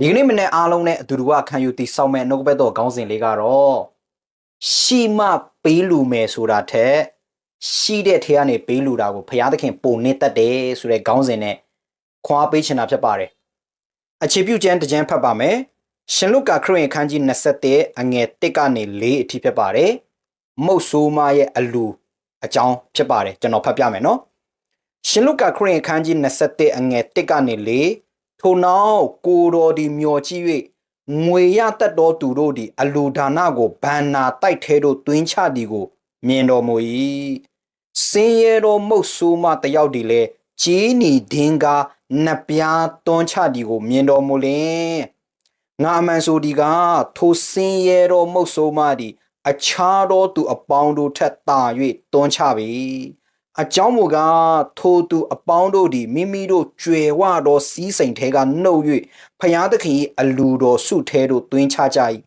ဒီကနေ့မနေ့အားလုံးနဲ့အတူတူကခံယူတည်ဆောက်မဲ့နှုတ်ကပတ်တော်ခေါင်းစဉ်လေးကတော့ရှိမပေးလူမယ်ဆိုတာထက်ရှိတဲ့ထဲကနေပေးလူတာကိုဘုရားသခင်ပုံနေတတ်တယ်ဆိုတဲ့ခေါင်းစဉ်နဲ့ခွန်အားပေးချင်တာဖြစ်ပါတယ်အခြေပြုကျမ်းတစ်ကျမ်းဖတ်ပါမယ်ရှင်လုကာခရစ်ယာန်ခန်းကြီး27အငယ်1ကနေ4အထိဖြစ်ပါတယ်မုတ်ဆိုးမရဲ့အလူအကြောင်းဖြစ်ပါတယ်ကျွန်တော်ဖတ်ပြမယ်နော်ရှင်လုကာခရစ်ယာန်ခန်းကြီး27အငယ်1ကနေ4 ထိုနောက်ကိုတော်ဒီမျော်ကြည့်၍ငွေရတတ်တော်သူတို့သည်အလူဒါနကိုဘန္နာတိုက်ထဲသို့တွင်းချသည်ကို မြင်တော်မူ၏စင်ရတော်မုတ်ဆိုးမတယောက်ဒီလဲဂျီးနီဒင်းကားနှစ်ပြားတွန်းချသည်ကို မြင်တော်မူလင်ငါအမှန်ဆိုဒီကထိုစင်ရတော်မုတ်ဆိုးမသည်အခြားသောသူအပေါင်းတို့ထက်သာ၍တွန်းချပြီ အကြောင်းမူကားထိုသူအပေါင်းတို့သည်မိမိတို့ကြွယ်ဝသောစီးစိမ်ထဲကနှုတ်၍ဖျားသခင်၏အလိုတော်စုထဲသို့တွင်းချကြ၏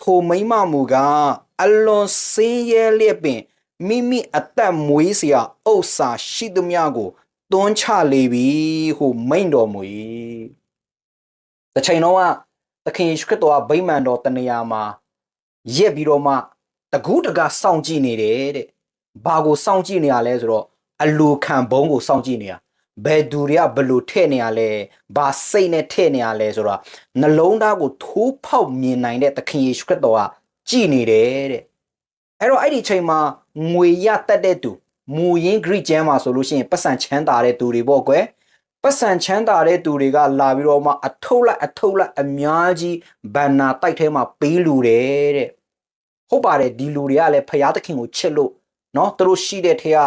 ထိုမိမမူကားအလွန်စင်းရဲလျက်ပင်မိမိအသက်မွေးစရာဥစ္စာရှိသမျှကိုတွန်းချလေပြီဟုမိန်တော်မူ၏တချိန်တော့ကသခင်ယေရှုခရစ်တော်ကဗိမာန်တော်တနေရာမှာရက်ပြီးတော့မှတကူးတကာစောင့်ကြည့်နေတယ်တဲ့ဘာကိုစောင့်ကြည့်နေရလဲဆိုတော့ အလူခံဘုံကိုစောင့်ကြည့်နေရဘယ်သူတွေကဘယ်လိုထည့်နေရလဲဘာစိတ်နဲ့ထည့်နေရလဲဆိုတော့နှလုံးသားကိုထိုးဖောက်မြင်နိုင်တဲ့သခင်ယေရှုခရစ်တော်ကကြည်နေတယ်တဲ့အဲ့တော့အဲ့ဒီချိန်မှာငွေရတတ်တဲ့သူမူရင်းဂရိကျမ်းမှာဆိုလို့ရှိရင်ပတ်စံချမ်းသာတဲ့သူတွေပေါ့ကွယ်ပတ်စံချမ်းသာတဲ့သူတွေကလာပြီးတော့မှအထုပ်လိုက်အထုပ်လိုက်အများကြီးဘန်နာတိုက်ထဲမှာပေးလူတယ်တဲ့ဟုတ်ပါတယ်ဒီလူတွေကလည်းဖျားသခင်ကိုချစ်လို့ เนาะသူတို့ရှိတဲ့ထဲက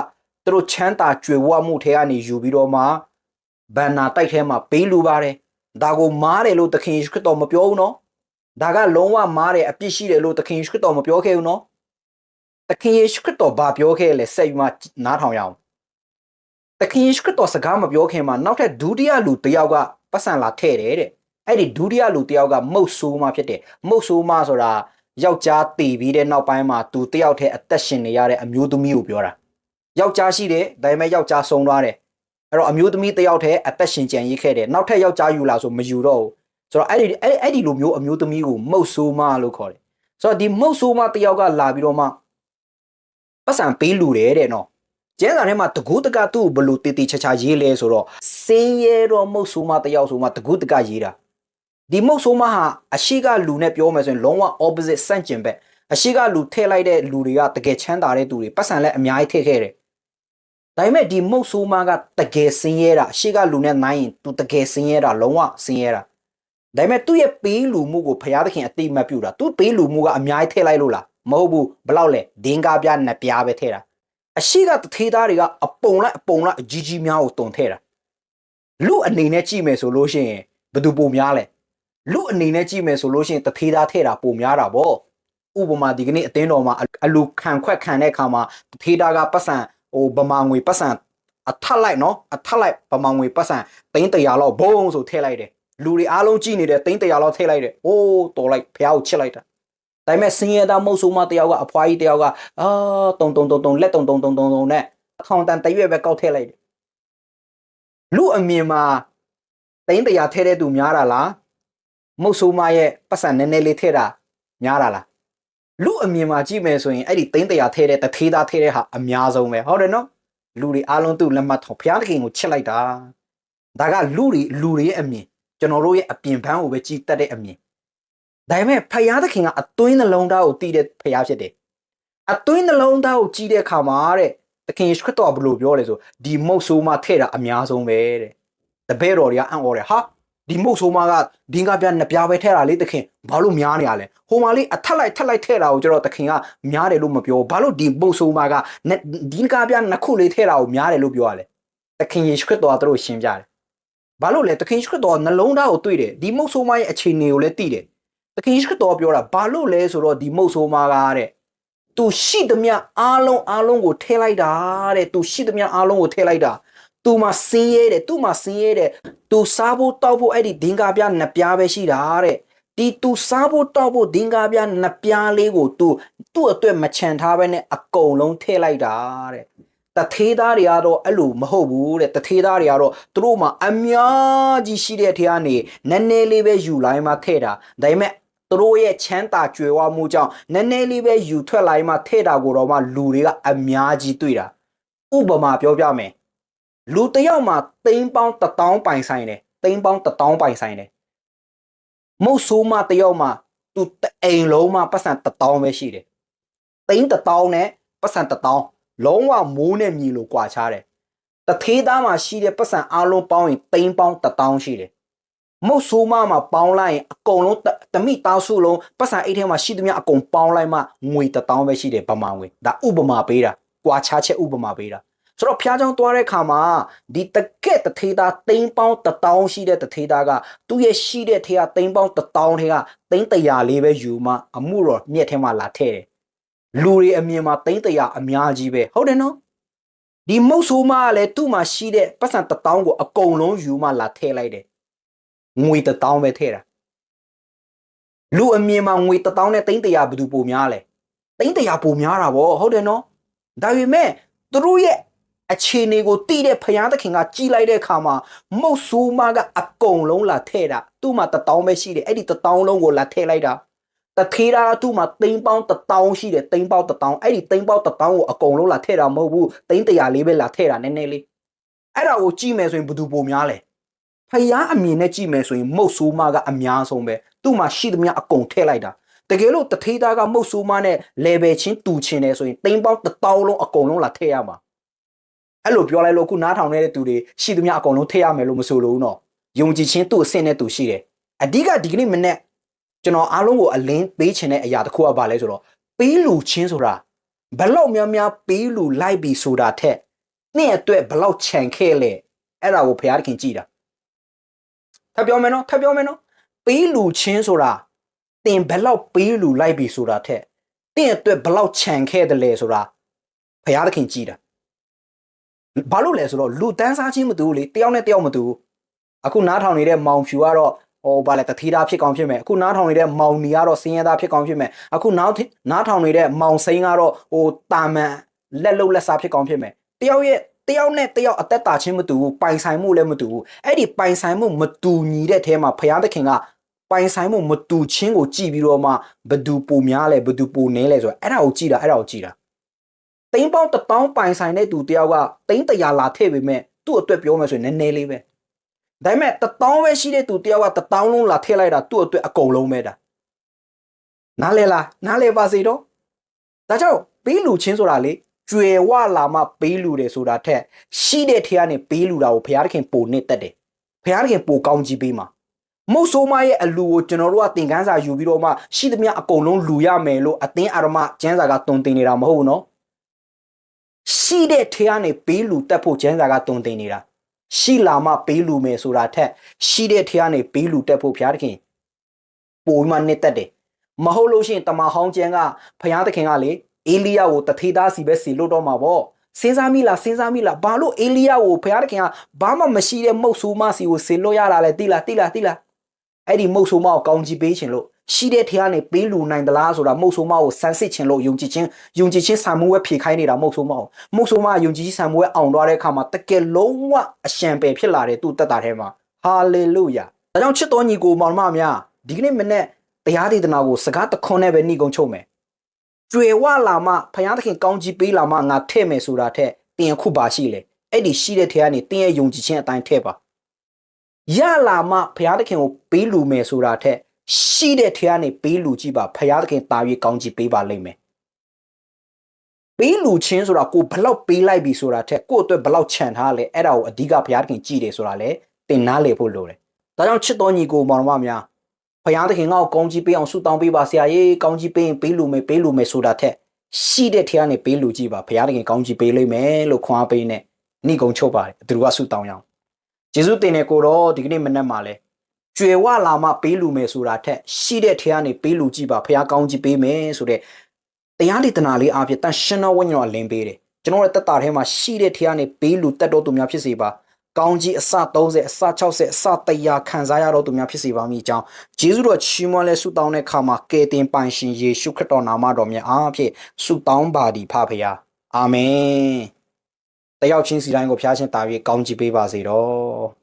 သူတို့ချမ်းသာကြွယ်ဝမှုထဲကနေယူပြီးတော့မှဘန်နာတိုက်ထဲမှာပေးလူပါတယ်ဒါကိုမားတယ်လို့သခင်ယေရှုခရစ်တော်မပြောဘူးနော်ဒါကလုံးဝမားတယ်အပြစ်ရှိတယ်လို့သခင်ယေရှုခရစ်တော်မပြောခဲ့ဘူးနော်သခင်ယေရှုခရစ်တော်ဘာပြောခဲ့လဲဆက်ပြီးမှနားထောင်ရအောင်သခင်ယေရှုခရစ်တော်စကားမပြောခင်မှာနောက်ထပ်ဒုတိယလူတစ်ယောက်ကပတ်စံလာထဲ့တယ်တဲ့အဲ့ဒီဒုတိယလူတစ်ယောက်ကမုတ်ဆိုးမဖြစ်တယ်မုတ်ဆိုးမဆိုတာယောက်ျားတည်ပြီးတဲ့နောက်ပိုင်းမှာသူတယောက်တည်းအသက်ရှင်နေရတဲ့အမျိုးသမီးကိုပြောတာ ယောက်ျားရှိတယ်ဒါပေမဲ့ယောက်ျားဆုံးသွားတယ်အဲ့တော့အမျိုးသမီးတစ်ယောက်တည်းအသက်ရှင်ကြံရစ်ခဲ့တယ်နောက်ထပ်ယောက်ျားယူလာဆိုမယူတော့ဘူးဆိုတော့အဲ့ဒီအဲ့အဲ့ဒီလိုမျိုးအမျိုးသမီးကိုမုတ်ဆိုးမလို့ခေါ်တယ်ဆိုတော့ဒီမုတ်ဆိုးမတစ်ယောက်ကလာပြီးတော့မှပတ်စံပေးလူတယ်တဲ့နော်ကျန်းစာထဲမှာတကူးတကသူ့ကိုဘယ်လို့တည်တည်ချာချာရေးလဲဆိုတော့စင်းရဲတော့မုတ်ဆိုးမတစ်ယောက်ဆိုမှတကူးတကရေးတာဒီမုတ်ဆိုးမဟာအရှိကလူနဲ့ပြောမယ်ဆိုရင်လုံးဝ opposite ဆန့်ကျင်ဘက်အရှိကလူထည့်လိုက်တဲ့လူတွေကတကယ်ချမ်းသာတဲ့သူတွေပတ်စံလည်းအများကြီးထည့်ခဲ့တယ်။ ဒါပေမဲ့ဒီမုတ်ဆိုးမကတကယ်ဆင်းရဲတာအရှိကလူနဲ့နိုင်ရင်သူတကယ်ဆင်းရဲတာလုံးဝဆင်းရဲတာ။ဒါပေမဲ့သူ့ရဲ့ပေးလူမှုကိုဘုရားသခင်အတိမတ်ပြုတာသူပေးလူမှုကအများကြီးထည့်လိုက်လို့လားမဟုတ်ဘူးဘလောက်လဲဒင်းကားပြားနှစ်ပြားပဲထည့်တာ။အရှိကတထေးသားတွေကအပုံလိုက်အပုံလိုက်အကြီးကြီးများကိုတုံထည့်တာ။လူအနေနဲ့ကြည့်မယ်ဆိုလို့ရှိရင်ဘယ်သူပုံများလဲ။လူအနေနဲ့ကြည့်မယ်ဆိုလို့ရှိရင်တထေးသားထဲတာပုံများတာဗောဥပမာဒီကနေ့အတင်းတော်မှာအလူခံခွက်ခံတဲ့အခါမှာတထေးသားကပတ်စံ ဟိုဗမာငွေပတ်စံအထက်လိုက်နော်အထက်လိုက်ဗမာငွေပတ်စံသိန်းတရာလောက်ဘုံဆိုထည့်လိုက်တယ်လူတွေအားလုံးကြည့်နေတယ်သိန်းတရာလောက်ထည့်လိုက်တယ်အိုးတော်လိုက်ဖះကိုချစ်လိုက်တာဒါပေမဲ့စင်ရသားမုတ်ဆိုးမတယောက်ကအဖွားကြီးတယောက်ကအာတုံတုံတုံတုံလက်တုံတုံတုံတုံတုံနဲ့အထောင်တန်တရွက်ပဲကောက်ထည့်လိုက်တယ်လူအမြင်မှာသိန်းတရာထည့်တဲ့သူများတာလားမုတ်ဆိုးမရဲ့ပတ်စံနည်းနည်းလေးထည့်တာများတာလား လူအမြင်မှာကြည့်မယ်ဆိုရင်အဲ့ဒီသိန်းတရာထည့်တဲ့တထေးသားထည့်တဲ့ဟာအများဆုံးပဲဟုတ်တယ်နော်လူတွေအားလုံးသူ့လက်မှတ်ထောင်ဘုရားသခင်ကိုချစ်လိုက်တာဒါကလူတွေလူတွေရဲ့အမြင်ကျွန်တော်တို့ရဲ့အပြင်ဘန်းကိုပဲကြည်တတ်တဲ့အမြင်ဒါပေမဲ့ဘုရားသခင်ကအသွင်းနှလုံးသားကိုတည်တဲ့ဘုရားဖြစ်တယ်အသွင်းနှလုံးသားကိုကြည်တဲ့အခါမှာတဲ့သခင်ယေရှုခရစ်တော်ကဘယ်လိုပြောလဲဆိုဒီမုတ်ဆိုးမထည့်တာအများဆုံးပဲတဲ့တပည့်တော်တွေကအံ့ဩတယ်ဟာ ဒီမုတ်ဆိုးမကဒင်းကပြနှစ်ပြားပဲထဲတာလေတခင်ဘာလို့များနေရလဲဟိုမှာလေးအထက်လိုက်ထက်လိုက်ထဲတာကိုကျတော့တခင်ကများတယ်လို့မပြောဘာလို့ဒီမုတ်ဆိုးမကနဲ့ဒင်းကပြနှစ်ခုလေးထဲတာကိုများတယ်လို့ပြောရလဲတခင်ယေရှုခရစ်တော်ကသူတို့ရှင်းပြတယ်ဘာလို့လဲတခင်ယေရှုခရစ်တော်ကနှလုံးသားကိုတွေ့တယ်ဒီမုတ်ဆိုးမရဲ့အခြေအနေကိုလည်းသိတယ်တခင်ယေရှုခရစ်တော်ကပြောတာဘာလို့လဲဆိုတော့ဒီမုတ်ဆိုးမကတဲ့သူရှိသမျှအားလုံးအားလုံးကိုထဲလိုက်တာတဲ့သူရှိသမျှအားလုံးကိုထဲလိုက်တာ သူမှဆင်းရဲတယ်သူမှဆင်းရဲတယ်သူစားဖို့တောက်ဖို့အဲ့ဒီဒင်္ဂါပြနှစ်ပြားပဲရှိတာတဲ့ဒီသူစားဖို့တောက်ဖို့ဒင်္ဂါပြနှစ်ပြားလေးကိုသူသူ့အတွက်မချန်ထားပဲနဲ့အကုန်လုံးထည့်လိုက်တာတဲ့တထေးသားတွေကတော့အဲ့လိုမဟုတ်ဘူးတဲ့တထေးသားတွေကတော့သူတို့မှာအများကြီးရှိတဲ့ထဲကနေနည်းနည်းလေးပဲယူလိုက်မှထည့်တာဒါပေမဲ့သူတို့ရဲ့ချမ်းသာကြွယ်ဝမှုကြောင့်နည်းနည်းလေးပဲယူထွက်လိုက်မှထည့်တာကိုတော့မှလူတွေကအများကြီးတွေ့တာဥပမာပြောပြမယ် လူတစ်ယောက်မှာသိန်းပေါင်းတစ်တောင်းပိုင်ဆိုင်တယ်သိန်းပေါင်းတစ်တောင်းပိုင်ဆိုင်တယ်မုတ်ဆိုးမတစ်ယောက်မှာသူတအိမ်လုံးမှာပတ်စံတစ်တောင်းပဲရှိတယ်သိန်းတစ်တောင်းနဲ့ပတ်စံတစ်တောင်းလုံးဝမိုးနဲ့မြေလိုကွာခြားတယ်တသေးသားမှာရှိတဲ့ပတ်စံအလုံးပေါင်းရင်သိန်းပေါင်းတစ်တောင်းရှိတယ်မုတ်ဆိုးမမှာပေါင်းလိုက်ရင်အကုန်လုံးတတမိတောင်းစုလုံးပတ်စံအိတ်ထဲမှာရှိသမျှအကုန်ပေါင်းလိုက်မှငွေတစ်တောင်းပဲရှိတယ်ဗမာငွေဒါဥပမာပေးတာကွာခြားချက်ဥပမာပေးတာ ဆိုတော့ဖျားချောင်းသွားတဲ့ခါမှာဒီတကက်တထေးသားသိန်းပေါင်းတစ်တောင်းရှိတဲ့တထေးသားကသူ့ရဲ့ရှိတဲ့ထေးကသိန်းပေါင်းတစ်တောင်းထဲကသိန်းတရာလေးပဲယူမှအမှုတော်မြက်ထဲမှာလာထည့်တယ်လူတွေအမြင်မှာသိန်းတရာအများကြီးပဲဟုတ်တယ်နော်ဒီမုတ်ဆိုးမကလည်းသူ့မှာရှိတဲ့ပတ်စံတစ်တောင်းကိုအကုန်လုံးယူမှလာထည့်လိုက်တယ်ငွေတစ်တောင်းပဲထည့်တာလူအမြင်မှာငွေတစ်တောင်းနဲ့သိန်းတရာဘယ်သူပိုများလဲသိန်းတရာပိုများတာဗောဟုတ်တယ်နော်ဒါပေမဲ့သူတို့ရဲ့ အခြေအနေကိုတိတဲ့ဖယားသခင်ကကြီးလိုက်တဲ့အခါမှာမုတ်ဆိုးမကအကုန်လုံးလာထဲ့တာသူ့မှာတတောင်းပဲရှိတယ်အဲ့ဒီတတောင်းလုံးကိုလာထဲ့လိုက်တာတထေးတာသူ့မှာသိန်းပေါင်းတတောင်းရှိတယ်သိန်းပေါင်းတတောင်းအဲ့ဒီသိန်းပေါင်းတတောင်းကိုအကုန်လုံးလာထဲ့တာမဟုတ်ဘူးသိန်းတရာလေးပဲလာထဲ့တာနည်းနည်းလေးအဲ့ဒါကိုကြည့်မယ်ဆိုရင်ဘယ်သူပိုများလဲဖယားအမြင်နဲ့ကြည့်မယ်ဆိုရင်မုတ်ဆိုးမကအများဆုံးပဲသူ့မှာရှိသမျှအကုန်ထဲ့လိုက်တာတကယ်လို့တထေးသားကမုတ်ဆိုးမနဲ့ level ချင်းတူချင်တယ်ဆိုရင်သိန်းပေါင်းတတောင်းလုံးအကုန်လုံးလာထဲ့ရမှာ အဲ့လိုပြောလိုက်လို့အခုနားထောင်နေတဲ့သူတွေရှိသမျှအကုန်လုံးထည့်ရမယ်လို့မဆိုလို့နော်ယုံကြည်ခြင်းသူ့အဆင့်နဲ့သူရှိတယ်အဓိကဒီကနေ့မနေ့ကျွန်တော်အားလုံးကိုအလင်းပေးခြင်းတဲ့အရာတစ်ခုကဘာလဲဆိုတော့ပေးလူချင်းဆိုတာဘလောက်များများပေးလူလိုက်ပြီဆိုတာထက်နေ့အတွက်ဘလောက်ခြံခဲ့လဲအဲ့ဒါကိုဘုရားသခင်ကြည်တာထပ်ပြောမယ်နော်ထပ်ပြောမယ်နော်ပေးလူချင်းဆိုတာတင်ဘလောက်ပေးလူလိုက်ပြီဆိုတာထက်တင်အတွက်ဘလောက်ခြံခဲ့တယ်လဲဆိုတာဘုရားသခင်ကြည်တာ ဘာလို့လဲဆိုတော့လူတန်းစားချင်းမတူဘူးလေတယောက်နဲ့တယောက်မတူဘူးအခုနားထောင်နေတဲ့မောင်ဖြူကတော့ဟိုဘာလဲတတိသားဖြစ်ကောင်းဖြစ်မယ်အခုနားထောင်နေတဲ့မောင်နီကတော့စင်းရဲသားဖြစ်ကောင်းဖြစ်မယ်အခုနားနားထောင်နေတဲ့မောင်စိန်ကတော့ဟိုတာမန်လက်လုံးလက်စားဖြစ်ကောင်းဖြစ်မယ်တယောက်ရဲ့တယောက်နဲ့တယောက်အသက်တာချင်းမတူဘူးပိုင်ဆိုင်မှုလည်းမတူဘူးအဲ့ဒီပိုင်ဆိုင်မှုမတူညီတဲ့အဲမှာဖယားသခင်ကပိုင်ဆိုင်မှုမတူချင်းကိုကြည့်ပြီးတော့မှဘယ်သူပိုများလဲဘယ်သူပိုနည်းလဲဆိုတော့အဲ့ဒါကိုကြည့်တာအဲ့ဒါကိုကြည့်တာ တိန်းပေါင်းတစ်တောင်းပိုင်ဆိုင်တဲ့သူတယောက်ကတိန်းတရာလာထည့်ပေမဲ့သူ့အတွက်ပြောမယ်ဆိုရင်နည်းနည်းလေးပဲဒါပေမဲ့တစ်တောင်းပဲရှိတဲ့သူတယောက်ကတစ်တောင်းလုံးလာထည့်လိုက်တာသူ့အတွက်အကုန်လုံးပဲဒါနားလဲလားနားလဲပါစေတော့ဒါကြောင့်ပေးလူချင်းဆိုတာလေကျွယ်ဝလာမှပေးလူတယ်ဆိုတာထက်ရှိတဲ့ထဲကနေပေးလူတာကိုဘုရားသခင်ပိုနှစ်တက်တယ်ဘုရားသခင်ပိုကောင်းကြီးပေးမှာမုတ်ဆိုးမရဲ့အလူကိုကျွန်တော်တို့ကသင်ခန်းစာယူပြီးတော့မှရှိသမျှအကုန်လုံးလူရမယ်လို့အသင်းအာရမကျမ်းစာကတုံတင်နေတာမဟုတ်ဘူးနော် ရှိတဲ့ထဲကနေပေးလူတက်ဖို့ကျန်းစာကတုံတင်နေတာရှိလာမှပေးလူမယ်ဆိုတာထက်ရှိတဲ့ထဲကနေပေးလူတက်ဖို့ဘုရားသခင်ပိုမှနှစ်တက်တယ်မဟုတ်လို့ရှိရင်တမဟောင်းကျန်းကဘုရားသခင်ကလေအေလိယကိုတထေသားစီပဲစီလို့တော့မှာပေါ့စဉ်းစားမိလားစဉ်းစားမိလားဘာလို့အေလိယကိုဘုရားသခင်ကဘာမှမရှိတဲ့မုတ်ဆိုးမစီကိုဆေလို့ရတာလဲတိလားတိလားတိလားအဲ့ဒီမုတ်ဆိုးမကိုကောင်းကြီးပေးခြင်းလို့ ရှိတဲ့ထဲကနေပေးလူနိုင်သလားဆိုတာမုတ်ဆိုးမကိုစမ်းစစ်ခြင်းလို့ယုံကြည်ခြင်းယုံကြည်ခြင်းဆံမှုဝဲဖြေခိုင်းနေတာမုတ်ဆိုးမကိုမုတ်ဆိုးမယုံကြည်ခြင်းဆံမှုဝဲအောင်သွားတဲ့အခါမှာတကယ်လုံးဝအရှံပယ်ဖြစ်လာတဲ့သူ့တက်တာထဲမှာဟာလေလုယာဒါကြောင့်ချစ်တော်ညီကိုမောင်နှမများဒီကနေ့မနေ့တရားဒေသနာကိုစကားတခွန်းနဲ့ပဲနှိကုံချုပ်မယ်ကျွေဝလာမှဖယားသခင်ကောင်းကြီးပေးလာမှငါထဲ့မယ်ဆိုတာထက်တင်အခုပါရှိလေအဲ့ဒီရှိတဲ့ထဲကနေတင်းရဲ့ယုံကြည်ခြင်းအတိုင်းထဲ့ပါရလာမှဖယားသခင်ကိုပေးလူမယ်ဆိုတာထက် ရှိတဲ့ထဲကနေပေးလူကြည့်ပါဖယားသခင်တာ၍ကောင်းကြီးပေးပါလိမ့်မယ်ပေးလူချင်းဆိုတာကိုဘလောက်ပေးလိုက်ပြီဆိုတာထက်ကိုယ့်အတွက်ဘလောက်ခြံထားလဲအဲ့ဒါကိုအဓိကဘုရားသခင်ကြည်တယ်ဆိုတာလေတင်နားလေဖို့လိုတယ်။ဒါကြောင့်ချစ်တော်ညီကိုမောင်နှမများဘုရားသခင်ငါ့ကိုကောင်းကြီးပေးအောင်ဆုတောင်းပေးပါဆရာကြီးကောင်းကြီးပေးရင်ပေးလူမယ်ပေးလူမယ်ဆိုတာထက်ရှိတဲ့ထဲကနေပေးလူကြည့်ပါဘုရားသခင်ကောင်းကြီးပေးလိမ့်မယ်လို့ခွန်အားပေးနေနှိကုံချုပ်ပါတယ်သူတို့ကဆုတောင်းရအောင်။ယေရှုတင်တဲ့ကိုတော့ဒီကနေ့မနေ့မှလဲ ကျွယ်ဝလာမှပေးလူမယ်ဆိုတာထက်ရှိတဲ့ထဲကနေပေးလူကြည့်ပါဘုရားကောင်းကြီးပေးမယ်ဆိုတဲ့တရားဒေသနာလေးအားဖြင့်တန်ရှင်တော်ဝိညာဉ်တော်အလင်းပေးတယ်ကျွန်တော်ရဲ့တက်တာထဲမှာရှိတဲ့ထဲကနေပေးလူတက်တော်သူများဖြစ်စေပါကောင်းကြီးအစ30အစ60အစ100ခံစားရတော့သူများဖြစ်စေပါမိကြောင်းဂျေဇုတော်ချီးမွမ်းလဲဆုတောင်းတဲ့အခါမှာကယ်တင်ပိုင်ရှင်ယေရှုခရစ်တော်နာမတော်မြတ်အားဖြင့်ဆုတောင်းပါသည်ဖဖရာအာမင်တယောက်ချင်းစီတိုင်းကိုဖျားချင်းတာ၍ကောင်းချီးပေးပါစေတော့